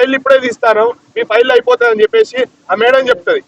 File ఇప్పుడే తీస్తాను మీ file అయిపోతుంది అని చెప్పేసి ఆ మేడం చెప్తుంది.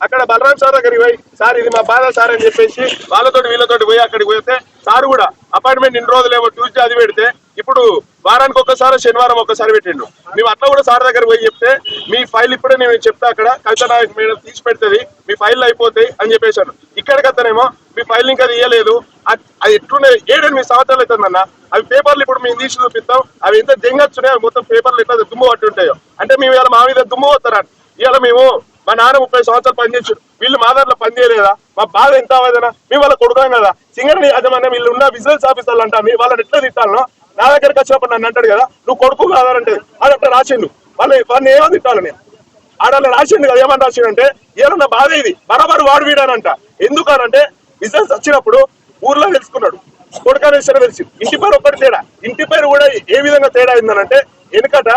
అక్కడ బలరాం సార్ దగ్గరికి పోయి సార్ ఇది మా బాధ సార్ అని చెప్పేసి వాళ్ళతో వీళ్ళతోటి పోయి అక్కడికి పోతే సార్ కూడా అపాయింట్మెంట్ ఇన్ని రోజులు ఏమో ట్యూస్డే అది పెడితే ఇప్పుడు వారానికి ఒక్కసారి శనివారం ఒక్కసారి పెట్టిండు. మేము అట్లా కూడా సార్ దగ్గర పోయి చెప్తే మీ ఫైల్ ఇప్పుడే నేను చెప్తా అక్కడ కవిత నాయక్ మేడం తీసి పెడుతుంది మీ ఫైల్ అయిపోతాయి అని చెప్పేశాను ఇక్కడికి అతనేమో మీ ఫైల్ ఇంకా ఇవ్వలేదు అది అది ఎట్లున్నాయి? ఏడెనిమిది సంవత్సరాలు అవుతుందన్న? అవి పేపర్లు ఇప్పుడు మేము తీసి చూపిస్తాం. అవి ఎంత జంగచ్చున్నాయి మొత్తం పేపర్లు ఎట్లా దుమ్ము పట్టి ఉంటాయో. అంటే మేము ఇవాళ మా మీద దుమ్ము పోతారా ఇవాళ మేము మా నాన్న ముప్పై సంవత్సరాలు పనిచేయచ్చు వీళ్ళు మా దాంట్లో పనిచేయలేదా మా బాధ ఎంత అవ్వదనా మేము వాళ్ళ కొడుకాం కదా. సింగర్ యాజమాన్యం వీళ్ళు ఉన్న బిజినెస్ ఆఫీసర్లు అంటా మీ వాళ్ళని ఎట్లా తిట్టాలనో? నా దగ్గరికి వచ్చినప్పుడు నన్ను అంటాడు కదా నువ్వు కొడుకు కాదంటే అది అట్లా రాసిండు. వాళ్ళు వాళ్ళని ఏమో తిట్టాలని ఆడ రాసిండు కదా ఏమని రాసిండు అంటే ఏమన్నా బాధ ఇది. బరబరు వాడు వీడానంట ఎందుకనంటే బిజినెస్ వచ్చినప్పుడు ఊర్లో తెలుసుకున్నాడు. కొడుకనేశ్వర తెలిసి. ఇంటి పేరు ఒక్కటి తేడా. ఇంటి పేరు కూడా ఏ విధంగా తేడా అయిందనంటే వెనుకట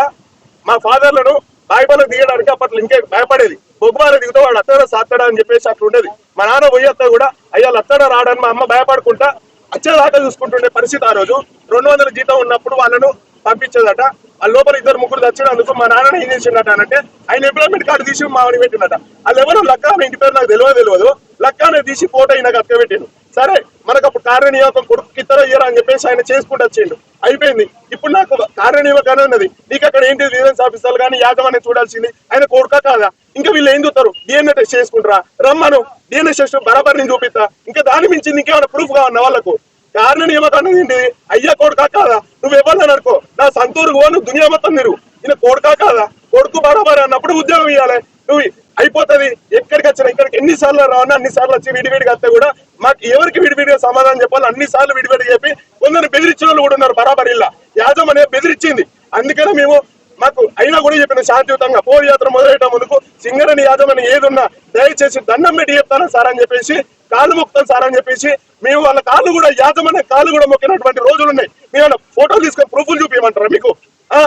మా ఫాదర్లను బాయిబలకు దిగడానికి అప్పట్లో ఇంకే భయపడేది. బొగ్గుమార దిగుతా వాడు అత్తడ సాత్తడా అని చెప్పేసి అట్లా ఉండేది. మా నాన్న పోయేస్తా కూడా అయ్యా అత్తడ రాడని మా అమ్మ భయపడుకుంటా అచ్చేదాకా చూసుకుంటుండే పరిస్థితి ఆ రోజు. రెండు వందల జీతం ఉన్నప్పుడు వాళ్ళను పంపించేదట. ఆ లోపల ఇద్దరు ముగ్గురు తెచ్చినందుకు మా నాన్న ఏం చేసిండట అంటే ఆయన ఎంప్లాయ్మెంట్ కార్డు తీసి మా వాడిని పెట్టినట వాళ్ళు ఎవరు లక్క ఇంటి పేరు నాకు తెలియదు తెలియదు. లక్కానే తీసి ఫోటో అయినా కక్క సరే మనకు అప్పుడు కార్యనియోగం కొడుకు ఇతర ఇయర్ అని చెప్పేసి ఆయన చేసుకుంటూ వచ్చిండు. అయిపోయింది. ఇప్పుడు నాకు కార్యనియోగానే ఉన్నది. నీకు అక్కడ ఏంటి విజిలెన్స్ ఆఫీసర్లు కానీ యాజమాన్యం చూడాల్సింది? ఆయన కొడుక కాదా? ఇంకా వీళ్ళు ఏం చూస్తారు? డిఎన్ఏ టెస్ట్ చేసుకుంటారా? రమ్మను. డిఎన్ఏ టెస్ట్ బరాబర్ నేను చూపిస్తా. ఇంకా దాని మించి ఇంకేమైనా ప్రూఫ్ కావాలన్న వాళ్ళకు? కారణ నియమకం ఏంటి? అయ్యా కొడుకా కాదా? నువ్వు ఎవరిని అనుకో. నా సంతూరు పో నువ్వు దునియా మొత్తం మీరు ఈయన కొడుకా కాదా? కొడుకు బరాబర్ అన్నప్పుడు ఉద్యోగం ఇవ్వాలి నువ్వు అయిపోతది. ఎక్కడికి వచ్చినా ఇక్కడికి ఎన్ని సార్లు రావన్నా అన్ని సార్లు వచ్చి విడివిడిగా వస్తే కూడా మాకు ఎవరికి విడివిడిగా సమాధానం చెప్పాలి అన్ని సార్లు విడివిడిగా చెప్పి కొందరు బెదిరించిన వాళ్ళు కూడా ఉన్నారు బరాబర్ ఇల్లా యాజమాన్య బెదిరించింది. అందుకనే మేము మాకు అయినా కూడా చెప్పిన శాంతియుతంగా పోల్ యాత్ర మొదలెట్ట ముందుకు సింగరని యాజమాన్యం ఏదున్నా దయచేసి దండం పెట్టి చెప్తాను సార్ అని చెప్పేసి కాళ్ళు మొక్కుతాను సార్ అని చెప్పేసి మేము వాళ్ళ కాళ్ళు కూడా యాజమనే కాళ్ళు కూడా మొక్కినటువంటి రోజులు ఉన్నాయి. మేము ఫోటోలు తీసుకొని ప్రూఫ్లు చూపించమంటారా మీకు? ఆ?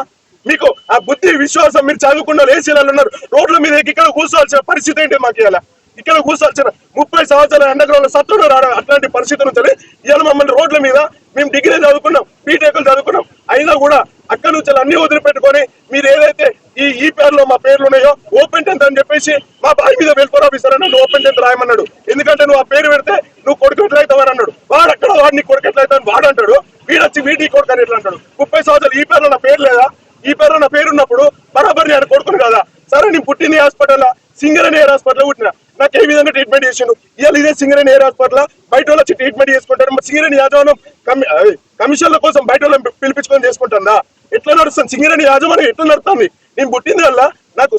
మీకు ఆ బుద్ధి విశ్వాసం మీరు చదువుకున్న ఏసీలలో ఉన్నారు. రోడ్ల మీద ఇక్కడ కూర్చోవాల్సిన పరిస్థితి ఏంటి మాకు ఇలా ఇక్కడ కూర్చోవాల్సిన ముప్పై సంవత్సరాల ఎండగ్రహంలో సత్తుడు రావడం అట్లాంటి పరిస్థితి నుంచి ఇవాళ మమ్మల్ని రోడ్ల మీద మేము డిగ్రీ చదువుకున్నాం బీటెక్లు చదువుకున్నాం. అయినా కూడా అక్కడ నుంచి అన్ని వదిలిపెట్టుకొని మీరు ఏదైతే ఈ ఈ పేర్లో మా పేర్లు ఉన్నాయో ఓపెన్ టెన్త్ అని చెప్పేసి మా బాయ్ మీద వెల్ఫేర్ ఆఫీసర్ అన్నాడు ఓపెన్ టెన్త్ రాయమన్నాడు. ఎందుకంటే నువ్వు ఆ పేరు పెడితే నువ్వు కొడుకు వారు అన్నాడు. వాడు అక్కడ వాడిని నీ కొడుకు వాడు అంటాడు. వీడొచ్చి వచ్చి వీడి కొడుకు అని ఎట్లా అంటాడు? ముప్పై సంవత్సరాలు ఈ పేర్లో నా పేరు లేదా? ఈ పేరు నా పేరున్నప్పుడు బరాబర్ నేను కొడుకును కదా? సరే నేను పుట్టిన హాస్పిటల్? సింగరేణి ఎయిర్ హాస్పిటల్ పుట్టిన? నాకు ఏ విధంగా ట్రీట్మెంట్ చేసిండు? ఇవాళ ఇదే సింగరేణి ఎయిర్ హాస్పిటల్? బయట వాళ్ళు వచ్చి ట్రీట్మెంట్ చేసుకుంటారు. మరి సింగరేణి యాజమానం కమి- కమిషన్ల కోసం బయట వాళ్ళని పిలిపించుకొని చేసుకుంటుందా? ఎట్లా నడుస్తుంది? సింగరేణి యాజమానం ఎట్లా నడుతుంది నేను పుట్టింది వల్ల నాకు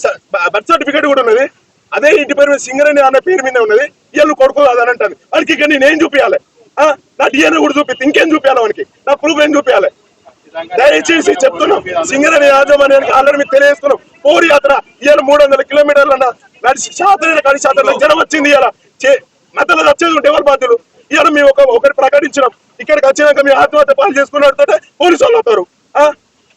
బర్త్ సర్టిఫికేట్ కూడా ఉన్నది. అదే ఇంటి పేరు మీద సింగరేణి అన్న పేరు మీద ఉన్నది. ఇవాళ నువ్వు కొడుకు కాదని అంటుంది వాడికి ఇక్కడ నేను ఏం చూపించాలి ఆ? నా డిఎన్ఏ కూడా చూపి ఇంకేం చూపించాలి వానికి? నా ప్రూఫ్ ఏం చూపించాలి దయచేసి చెప్తున్నాం. సింగరేణి యాజమాన్యానికి ఆల్రెడీ మీకు తెలియజేస్తున్నాం. పూరి యాత్ర ఇవాళ మూడు వందల కిలోమీటర్ల నడిచి శాతం కడి శాతం జనం వచ్చింది ఇవాళ. మధ్యలో వచ్చేది ఉంటే ఎవరు బాధ్యులు? ఇవాళ మేము ఒక ఒకటి ప్రకటించినాం. ఇక్కడికి వచ్చినాక మీ ఆత్మహత్య పాలు చేసుకున్నట్టు పోలీసు వాళ్ళు వస్తారు.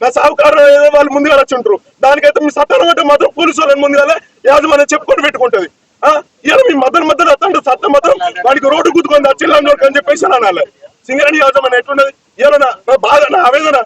నా సాహుకారు ఏదో వాళ్ళు ముందుగా వచ్చింటారు దానికైతే మీ సత్తానం అంటే మాత్రం పోలీసు వాళ్ళని ముందుగా యాజమాన్యం చెప్పుకొని పెట్టుకుంటది. ఆ? ఇవాళ మీ మధ్యలో మధ్యలో వస్తాడు సత్త మాత్రం వాడికి రోడ్డు కుదుకొని చిల్లని అని చెప్పేసి అనాలి. సింగరేణి యాజమాన్యం ఎట్లున్నది ఇవాళ నా బాధ నా ఆవేదన.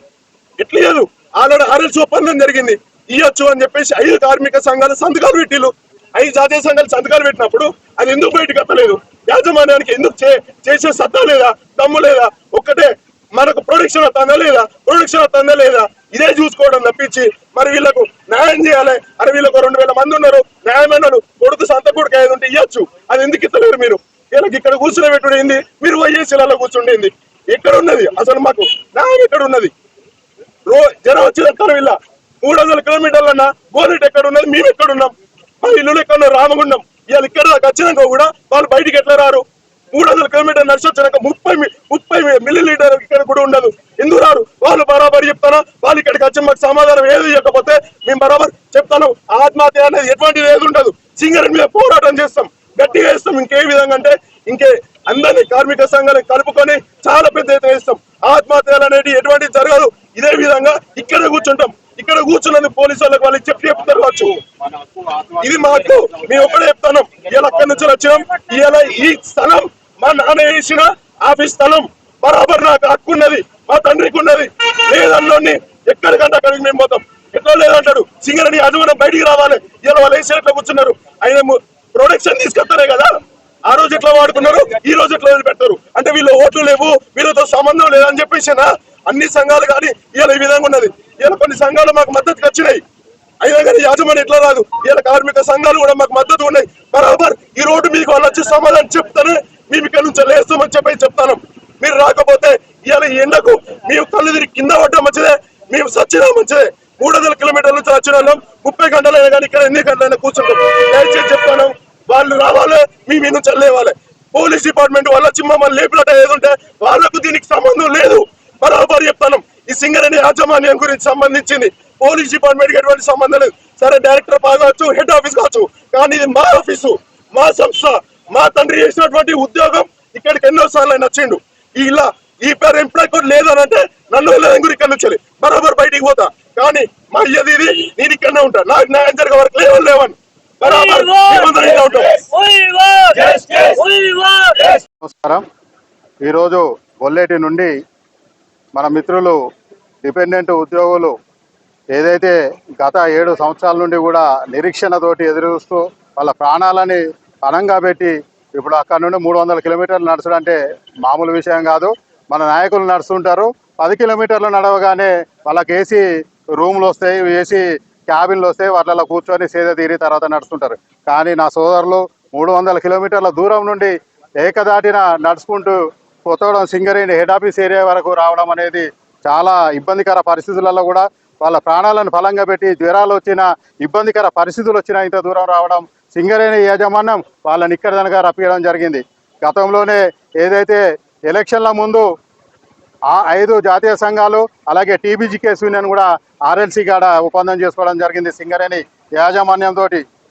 ఎట్లేదు ఆల్రెడీ ఆర్ఎల్స్ ఒప్పందం జరిగింది. ఇయ్యొచ్చు అని చెప్పేసి ఐదు కార్మిక సంఘాలు సంతకాలు పెట్టిలు ఐదు జాతీయ సంఘాలు సంతకాలు పెట్టినప్పుడు అది ఎందుకు బయటకు ఎత్తలేదు యాజమాన్యానికి ఎందుకు చే- చేసే సత్తా లేదా? దమ్ము లేదా? ఒక్కటే. మనకు ప్రొడక్షన్ వస్తుందా లేదా? ప్రొడక్షన్ వస్తుందా లేదా? ఇదే చూసుకోవడం తప్పించి మరి వీళ్ళకు న్యాయం చేయాలి. అరే వీళ్ళకు రెండు వేల మంది ఉన్నారు. న్యాయమైన కొడుకు సంత కొడుకు ఏదంటే ఉంటే అది ఎందుకు ఇస్తలేరు మీరు? వీళ్ళకి ఇక్కడ కూర్చుని పెట్టుడేంది మీరు వైఎస్సీలలో కూర్చుండేది? ఎక్కడ ఉన్నది అసలు మాకు న్యాయం ఎక్కడ ఉన్నది రో జనం వచ్చి ఎక్కడ ఇలా మూడు వందల కిలోమీటర్లన్నా గోరెట్ ఎక్కడ ఉన్నది మేము ఎక్కడ ఉన్నాం మా ఇల్లు ఎక్కడ ఉన్నారు రామగుండం. ఇవాళ ఇక్కడ దాకా వచ్చినాక కూడా వాళ్ళు బయటికి ఎట్లా రారు? మూడు వందల కిలోమీటర్ నడిచి వచ్చినాక ముప్పై ముప్పై మిల్లీ లీటర్ ఇక్కడ కూడా ఉండదు. ఎందుకు రారు? వాళ్ళు బరాబర్ చెప్తాను వాళ్ళు ఇక్కడికి వచ్చి మాకు సమాధానం ఏది ఇవ్వకపోతే మేము బరాబర్ చెప్తాను ఆత్మహత్య అనేది ఎటువంటిది ఏది ఉండదు. సింగర్ మీద పోరాటం చేస్తాం. గట్టిగా ఇస్తాం ఇంకే విధంగా అంటే ఇంకే అందరినీ కార్మిక సంఘాన్ని కలుపుకొని చాలా పెద్ద ఎత్తున ఇస్తాం ఆత్మహత్యలు అనేది ఎటువంటి జరగదు. ఇదే విధంగా ఇక్కడ కూర్చుంటాం. ఇక్కడ కూర్చున్నది పోలీసు వాళ్ళకి వాళ్ళకి చెప్పి చెప్తారు కావచ్చు. ఇది మాకు మేము ఒక్కడే చెప్తాను ఇలా అక్కడి నుంచి వచ్చినాం. ఇలా ఈ స్థలం మా నాన్న వేసిన ఆఫీస్ స్థలం. బరాబర్ నాకు హక్కున్నది మా తండ్రికి ఉన్నది. లేదన్నోని ఎక్కడికంటే అక్కడికి మేము పోతాం. ఎక్కడ లేదంటాడు. సింగర్ అని అదుమనం బయటికి రావాలి. ఇలా వాళ్ళు వేసి ఎట్లా కూర్చున్నారు. ఆయన ప్రొడక్షన్ తీసుకొస్తారే కదా. ఆ రోజు ఎట్లా వాడుకున్నారు? ఈ రోజు ఎట్లా పెట్టారు అంటే వీళ్ళు ఓట్లు లేవు వీళ్ళతో సంబంధం లేదని చెప్పేసినా? అన్ని సంఘాలు కానీ ఇలా ఈ విధంగా ఉన్నది. ఇలా కొన్ని సంఘాలు మాకు మద్దతుకు వచ్చినాయి. అయినా కానీ యాజమాన్యం ఎట్లా రాదు? ఇలా కార్మిక సంఘాలు కూడా మాకు మద్దతు ఉన్నాయి. బరాబర్ ఈ రోడ్డు మీకు వాళ్ళు వచ్చి సమాధానం చెప్తానే మేము ఇక్కడ నుంచి లేస్తామని చెప్పి చెప్తాను. మీరు రాకపోతే ఇవాళ ఎండకు మేము కళ్ళు తిరిగి కింద పడ్డం మంచిదే మేము సచ్చినా మంచిదే. మూడు వందల కిలోమీటర్ల నుంచి వచ్చిన వాళ్ళం. ముప్పై గంటలైనా కానీ ఇక్కడ ఎన్ని గంటలైనా కూర్చుంటాం. దయచేసి చెప్తాను. వాళ్ళు రావాలి మేము మీద చల్లేవాలి. పోలీస్ డిపార్ట్మెంట్ వాళ్ళ వచ్చి మమ్మల్ని లేపినట్టు ఏది వాళ్ళకు దీనికి సంబంధం లేదు. బరాబర్ చెప్తాను ఈ సింగరేణి యాజమాన్యం గురించి సంబంధించింది. పోలీస్ డిపార్ట్మెంట్ ఎటువంటి సంబంధం లేదు. సరే డైరెక్టర్ కావచ్చు హెడ్ ఆఫీస్ కావచ్చు కానీ ఇది మా ఆఫీసు మా సంస్థ మా తండ్రి చేసినటువంటి ఉద్యోగం ఇక్కడికి ఎన్నో సార్లు ఆయన వచ్చిండు. ఇలా ఈ పేరు ఎంప్లాయ్ కూడా లేదని అంటే నన్ను గురి ఇక్కడ నుంచి బరాబర్ బయటికి పోతా. కానీ మా అయ్యది ఇది నేను ఇక్కడనే ఉంటా. నాకు న్యాయం జరిగే వరకు లేవని లేవని. నమస్కారం. ఈరోజు బొల్లేటి నుండి మన మిత్రులు డిపెండెంట్ ఉద్యోగులు ఏదైతే గత ఏడు సంవత్సరాల నుండి కూడా నిరీక్షణతోటి ఎదురుస్తూ వాళ్ళ ప్రాణాలని పణంగా పెట్టి ఇప్పుడు అక్కడ నుండి మూడు వందల కిలోమీటర్లు నడచడం అంటే మామూలు విషయం కాదు. మన నాయకులు నడుస్తుంటారు. పది కిలోమీటర్లు నడవగానే వాళ్ళకి ఏసీ రూమ్లు వస్తాయి. ఏసీ క్యాబిన్లు వస్తే వాటిలో కూర్చొని సేద తీరి తర్వాత నడుస్తుంటారు. కానీ నా సోదరులు మూడు వందల కిలోమీటర్ల దూరం నుండి ఏకదాటిన నడుచుకుంటూ Kothagudem Singareni head office area వరకు రావడం అనేది చాలా ఇబ్బందికర పరిస్థితులలో కూడా వాళ్ళ ప్రాణాలను ఫలంగా పెట్టి జ్వరాలు వచ్చిన ఇబ్బందికర పరిస్థితులు వచ్చినా ఇంత దూరం రావడం సింగరేణి యాజమాన్యం వాళ్ళని ఇక్కడ కనుక రప్పించడం జరిగింది. గతంలోనే ఏదైతే ఎలక్షన్ల ముందు ఆ ఐదు జాతీయ సంఘాలు అలాగే టీబీజీకేస్ యూనియన్ కూడా ఆర్ఎల్సీ కాడ ఒప్పందం చేసుకోవడం జరిగింది. సింగరేణి యాజమాన్యంతో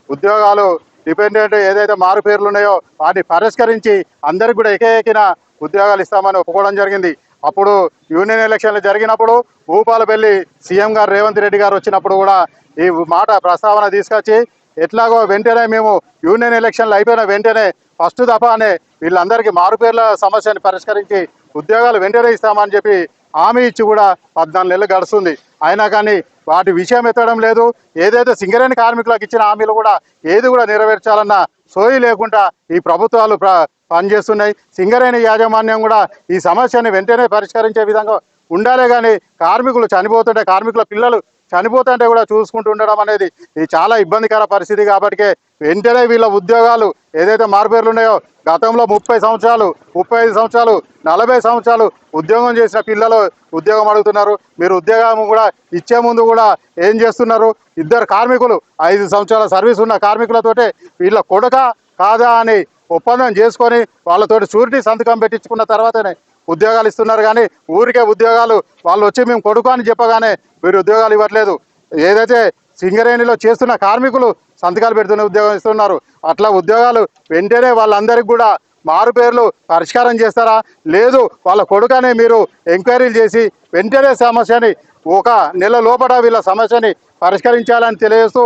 ఉద్యోగాలు డిపెండెంట్ ఏదైతే మారు పేర్లు ఉన్నాయో వాటిని పరిష్కరించి అందరికి కూడా ఏకైకిన ఉద్యోగాలు ఇస్తామని ఒప్పుకోవడం జరిగింది. అప్పుడు యూనియన్ ఎలక్షన్లు జరిగినప్పుడు భూపాలపల్లి సీఎం గారు రేవంత్ రెడ్డి గారు వచ్చినప్పుడు కూడా ఈ మాట ప్రస్తావన తీసుకొచ్చి ఎట్లాగో వెంటనే మేము యూనియన్ ఎలక్షన్లు అయిపోయిన వెంటనే ఫస్ట్ దఫానే వీళ్ళందరికీ మారుపేర్ల సమస్యని పరిష్కరించి ఉద్యోగాలు వెంటనే ఇస్తామని చెప్పి హామీ ఇచ్చి కూడా పద్నాలుగు నెలలు గడుస్తుంది. అయినా కానీ వాటి విషయం ఎత్తడం లేదు. ఏదైతే సింగరేణి కార్మికులకు ఇచ్చిన హామీలు కూడా ఏది కూడా నెరవేర్చాలన్న సోయి లేకుండా ఈ ప్రభుత్వాలు ప్ర పనిచేస్తున్నాయి. సింగరేణి యాజమాన్యం కూడా ఈ సమస్యని వెంటనే పరిష్కరించే విధంగా ఉండాలి కానీ కార్మికులు చనిపోతుంటే కార్మికుల పిల్లలు చనిపోతుంటే కూడా చూసుకుంటూ ఉండడం అనేది ఇది చాలా ఇబ్బందికర పరిస్థితి కాబట్టి వెంటనే వీళ్ళ ఉద్యోగాలు ఏదైతే మార్పేర్లు ఉన్నాయో గతంలో ముప్పై సంవత్సరాలు ముప్పై ఐదు సంవత్సరాలు నలభై సంవత్సరాలు ఉద్యోగం చేసిన పిల్లలు ఉద్యోగం అడుగుతున్నారు. మీరు ఉద్యోగం కూడా ఇచ్చే ముందు కూడా ఏం చేస్తున్నారు? ఇద్దరు కార్మికులు ఐదు సంవత్సరాల సర్వీస్ ఉన్న కార్మికులతోటే వీళ్ళ కొడక కాదా అని ఒప్పందం చేసుకొని వాళ్ళతోటి షూరిటీ సంతకం పెట్టించుకున్న తర్వాతనే ఉద్యోగాలు ఇస్తున్నారు కానీ ఊరికే ఉద్యోగాలు వాళ్ళు వచ్చి మేము కొడుకు అని చెప్పగానే మీరు ఉద్యోగాలు ఇవ్వట్లేదు. ఏదైతే సింగరేణిలో చేస్తున్న కార్మికులు సంతకాలు పెడుతున్న ఉద్యోగం ఇస్తున్నారు అట్లా ఉద్యోగాలు వెంటనే వాళ్ళందరికీ కూడా మారు పేర్లు పరిష్కారం చేస్తారా? లేదు వాళ్ళ కొడుకనే మీరు ఎంక్వైరీలు చేసి వెంటనే సమస్యని ఒక నెల లోపల వీళ్ళ సమస్యని పరిష్కరించాలని తెలియజేస్తూ